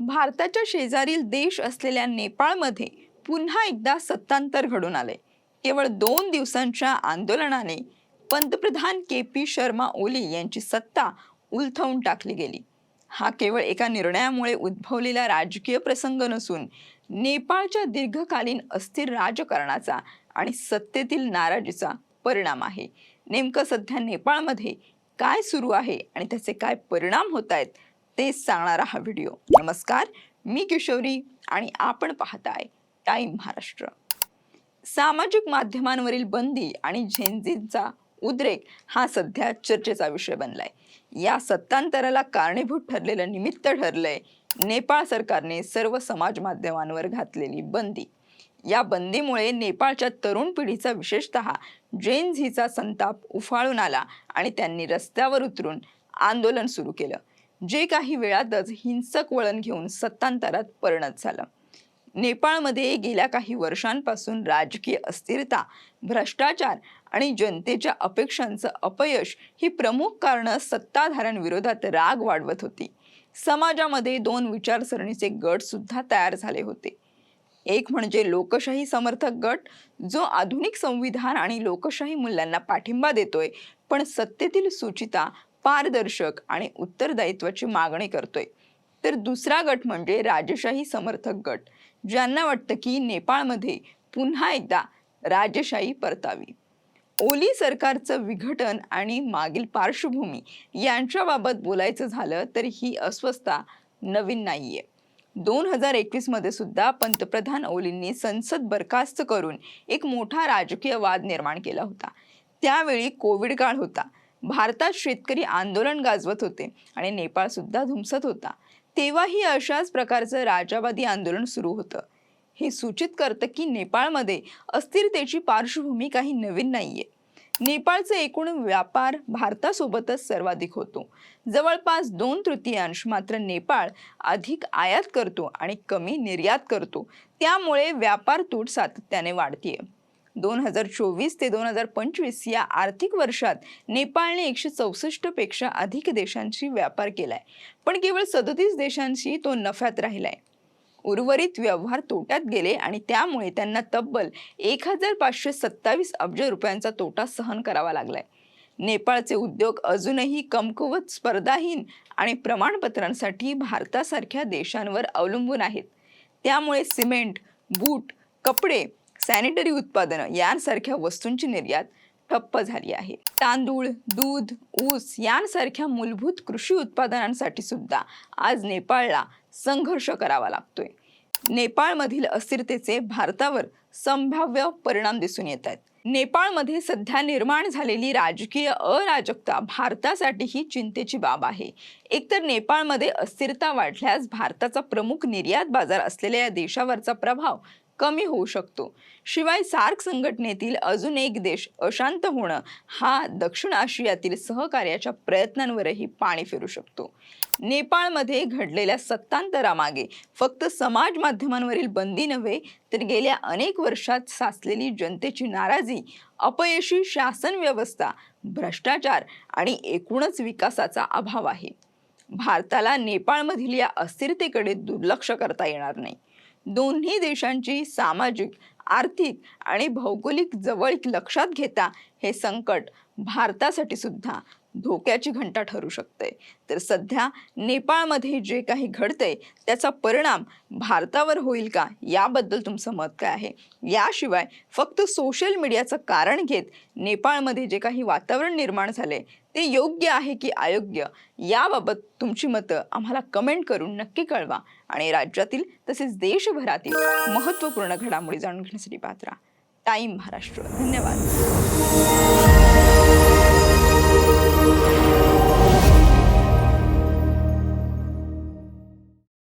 भारताच्या शेजारील देश असलेल्या नेपाळमध्ये पुन्हा एकदा सत्तांतर घडून आले. केवळ दोन दिवसांच्या आंदोलनाने पंतप्रधान के पी शर्मा ओली यांची सत्ता उलथवून टाकली गेली. हा केवळ एका निर्णयामुळे उद्भवलेला राजकीय प्रसंग नसून नेपाळच्या दीर्घकालीन अस्थिर राजकारणाचा आणि सत्तेतील नाराजीचा परिणाम आहे. नेमकं सध्या नेपाळमध्ये काय सुरू आहे आणि त्याचे काय परिणाम होत आहेत तेच सांगणारा हा व्हिडिओ. नमस्कार मी किशोरी आणि आपण पाहताय टाईम महाराष्ट्र. सामाजिक माध्यमांवरील बंदी आणि झेंझींचा उद्रेक हा सध्या चर्चेचा विषय बनलाय. या सत्तांतराला कारणीभूत ठरलेलं निमित्त ठरलंय नेपाळ सरकारने सर्व समाज माध्यमांवर घातलेली बंदी. या बंदीमुळे नेपाळच्या तरुण पिढीचा विशेषतः जेन झीचा संताप उफाळून आला आणि त्यांनी रस्त्यावर उतरून आंदोलन सुरू केलं. जे काही वेळातच हिंसक वळण घेऊन सत्तांतरात परिणत झालं. नेपाळमध्ये गेल्या काही वर्षांपासून राजकीय अस्थिरता भ्रष्टाचार आणि जनतेच्या अपेक्षांचं अपयश ही प्रमुख कारणं सत्ताधाऱ्यांविरोधात राग वाढवत होती. समाजामध्ये दोन विचारसरणीचे गट सुद्धा तयार झाले होते. एक म्हणजे लोकशाही समर्थक गट जो आधुनिक संविधान आणि लोकशाही मूल्यांना पाठिंबा देतोय पण सत्तेतील सूचिता पारदर्शक आणि उत्तरदायित्वाची मागणी करतोय. तर दुसरा गट म्हणजे राजशाही समर्थक गट ज्यांना वाटतं की नेपाळमध्ये पुन्हा एकदा राजशाही परतावी. ओली सरकारचं विघटन आणि मागील पार्श्वभूमी यांच्याबाबत बोलायचं झालं तर ही अस्वस्थता नवीन नाहीये. दोन हजार एकवीसमध्ये सुद्धा पंतप्रधान ओलींनी संसद बरखास्त करून एक मोठा राजकीय वाद निर्माण केला होता. त्यावेळी कोविड काळ होता. भारतात शेतकरी आंदोलन गाजवत होते आणि नेपाळसुद्धा धुमसत होता. तेव्हाही अशाच प्रकारचं राजावादी आंदोलन सुरू होतं. हे सूचित करतं की नेपाळमध्ये अस्थिरतेची पार्श्वभूमी काही नवीन नाहीये. नेपाळचे एकूण व्यापार भारतासोबतच सर्वाधिक होतो. जवळपास दोन तृतीयांश मात्र नेपाळ अधिक आयात करतो आणि कमी निर्यात करतो. त्यामुळे व्यापार तूट सातत्याने वाढतीये. दोन हजार चोवीस ते दोन हजार पंचवीस या आर्थिक वर्षात नेपाळने एकशे चौसष्टपेक्षा अधिक देशांशी व्यापार केलाय. पण केवळ सदतीस देशांशी तो नफ्यात राहिलाय. उर्वरित व्यवहार तोट्यात गेले आणि त्यामुळे त्यांना तब्बल एक हजार पाचशे सत्तावीस अब्ज रुपयांचा तोटा सहन करावा लागलाय. नेपाळचे उद्योग अजूनही कमकुवत स्पर्धाहीन आणि प्रमाणपत्रांसाठी भारतासारख्या देशांवर अवलंबून आहेत. त्यामुळे सिमेंट बूट कपडे सॅनिटरी उत्पादनं यांसारख्या वस्तूंची निर्यात ठप्प झाली आहे. तांदूळ दूध ऊस यांसारख्या मूलभूत कृषी उत्पादनांसाठी सुद्धा आज नेपाळला संघर्ष करावा लागतोय. नेपाळमधील अस्थिरतेचे भारतावर संभाव्य परिणाम दिसून येत आहेत. नेपाळमध्ये सध्या निर्माण झालेली राजकीय अराजकता भारतासाठी ही चिंतेची बाब आहे. एकतर नेपाळमध्ये अस्थिरता वाढल्यास भारताचा प्रमुख निर्यात बाजार असलेल्या या देशावरचा प्रभाव कमी होऊ शकतो. शिवाय सार्क संघटनेतील अजून एक देश अशांत होणं हा दक्षिण आशियातील सहकार्याच्या प्रयत्नांवरही पाणी फिरू शकतो. नेपाळमध्ये घडलेल्या सत्तांतरामागे फक्त समाज माध्यमांवरील बंदी नव्हे तर गेल्या अनेक वर्षात साचलेली जनतेची नाराजी अपयशी शासन व्यवस्था भ्रष्टाचार आणि एकूणच विकासाचा अभाव आहे. भारताला नेपाळमधील या अस्थिरतेकडे दुर्लक्ष करता येणार नाही. दोन्ही देशांची सामाजिक आर्थिक आणि भौगोलिक जवळीक लक्षात घेता हे संकट भारतासाठी सुद्धा धोक्याची घंटा ठरू शकते. तर सध्या नेपाळमध्ये जे काही घडतंय त्याचा परिणाम भारतावर होईल का? याबद्दल तुमचं मत काय आहे? याशिवाय फक्त सोशल मीडियाचं कारण घेत नेपाळमध्ये जे काही वातावरण निर्माण झाले ते योग्य आहे की अयोग्य? याबाबत तुमची मतं आम्हाला कमेंट करून नक्की कळवा. आणि राज्यातील तसेच देशभरातील महत्त्वपूर्ण घडामोडी जाणून घेण्यासाठी पात्रा टाईम महाराष्ट्र. धन्यवाद.